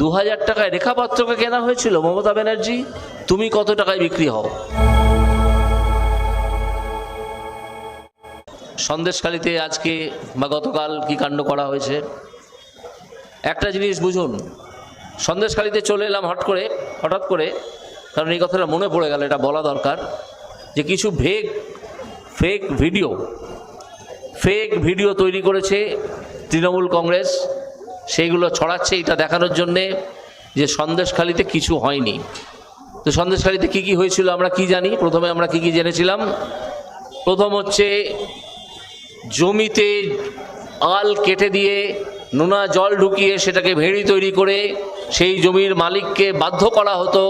দু হাজার টাকায় রেখাপাত্রকে কেনা হয়েছিল মমতা ব্যানার্জি, তুমি কত টাকায় বিক্রি হও? সন্দেশখালিতে আজকে বা গতকাল কি কাণ্ড করা হয়েছে? একটা জিনিস বুঝুন, সন্দেশখালিতে চলে এলাম হট করে, হঠাৎ করে, কারণ এই কথাটা মনে পড়ে গেল, এটা বলা দরকার, যে কিছু ভেগ ফেক ভিডিও ফেক ভিডিও তৈরি করেছে তৃণমূল কংগ্রেস সেইগুলো ছড়াচ্ছে, এটা দেখানোর জন্যে যে সন্দেশখালিতে কিছু হয়নি। তো সন্দেশখালিতে কি কি হয়েছিল আমরা কি জানি? প্রথমে আমরা কি কি জেনেছিলাম? প্রথম হচ্ছে জমিতে আল কেটে দিয়ে নোনা জল ঢুকিয়ে সেটাকে ভেড়ি তৈরি করে সেই জমির মালিককে বাধ্য করা হতো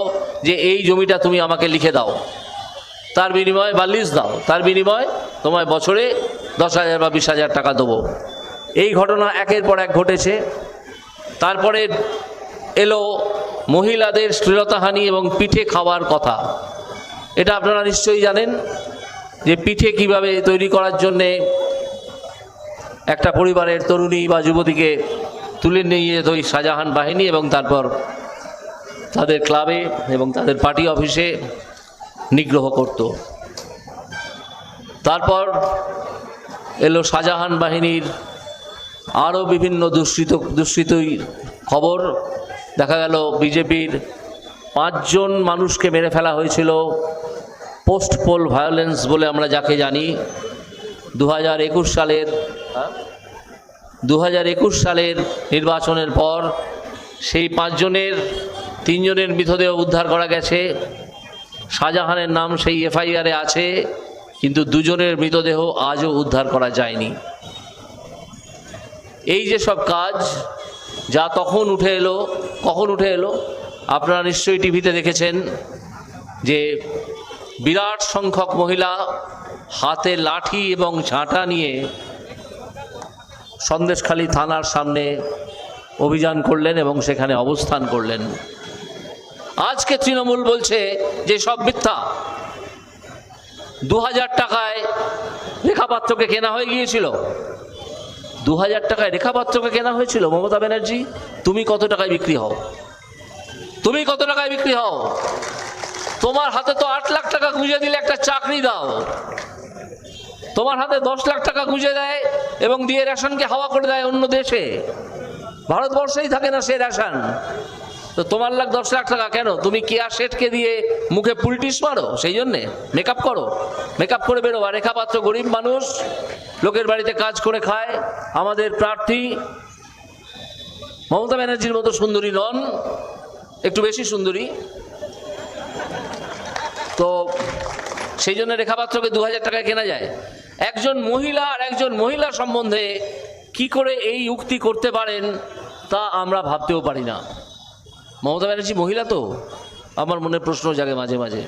যে এই জমিটা তুমি আমাকে লিখে দাও। তার বিনিময়ে বা লিজ দাও। তার বিনিময়ে তোমায় বছরে দশ হাজার বা বিশ হাজার টাকা দেবো। এই ঘটনা একের পর এক ঘটেছে। তারপরে এলো মহিলাদের শ্লীলতাহানি এবং পিঠে খাওয়ার কথা। এটা আপনারা নিশ্চয়ই জানেন যে পিঠে কীভাবে তৈরি করার জন্যে একটা পরিবারের তরুণী বা যুবতীকে তুলে নিয়ে যেত ওই শাহজাহান বাহিনী এবং তারপর তাদের ক্লাবে এবং তাদের পার্টি অফিসে নিগ্রহ করত। তারপর এলো শাহজাহান বাহিনীর আরও বিভিন্ন দুষ্কৃত দুষ্কৃতই খবর। দেখা গেল বিজেপির পাঁচজন মানুষকে মেরে ফেলা হয়েছিল পোস্ট পোল ভায়োলেন্স বলে আমরা যাকে জানি। দু হাজার একুশ সালের দু হাজার একুশ সালের নির্বাচনের পর সেই পাঁচজনের, তিনজনের মৃতদেহ উদ্ধার করা গেছে। শাহজাহানের নাম সেই এফআইআরে আছে, কিন্তু দুজনের মৃতদেহ আজও উদ্ধার করা যায়নি। এই যে সব কাজ, যা তখন উঠে এলো, কখন উঠে এলো? আপনারা নিশ্চয়ই টিভিতে দেখেছেন যে বিরাট সংখ্যক মহিলা হাতে লাঠি এবং ঝাঁটা নিয়ে সন্দেশখালী থানার সামনে অভিযান করলেন এবং সেখানে অবস্থান করলেন। আজকে তৃণমূল বলছে যে সব মিথ্যা। দু হাজার টাকায় রেখাপাত্রকে কেনা হয়ে গিয়েছিল। দু হাজার টাকায় রেখাপাত্রকে কেনা হয়েছিল, মমতা ব্যানার্জি? তুমি কত টাকায় বিক্রি হও? তুমি কত টাকায় বিক্রি হও? তোমার হাতে তো আট লাখ টাকা গুঁজে দিলে একটা চাকরি দাও। তোমার হাতে দশ লাখ টাকা গুঁজে দেয় এবং দিয়ে রেশনকে হাওয়া করে দেয় অন্য দেশে। ভারতবর্ষেই থাকে না সে রেশন। তো তোমার লাখ, দশ লাখ টাকা কেন? তুমি কেয়া শেঠকে দিয়ে মুখে পুলটিস মারো? সেই জন্যে? মেকআপ করো। মেকআপ করে বেরো। আর রেখাপাত্র গরিব মানুষ, লোকের বাড়িতে কাজ করে খায়। আমাদের প্রার্থী মমতা ব্যানার্জির মতো সুন্দরী নন, একটু বেশি সুন্দরী। তো সেই জন্য রেখাপাত্রকে দু হাজার টাকায় কেনা যায়। একজন মহিলা আর একজন মহিলা সম্বন্ধে কি করে এই উক্তি করতে পারেন তা আমরা ভাবতেও পারি না। মমতা ব্যানার্জি মহিলা তো? আমার মনে প্রশ্ন জাগে মাঝে মাঝে।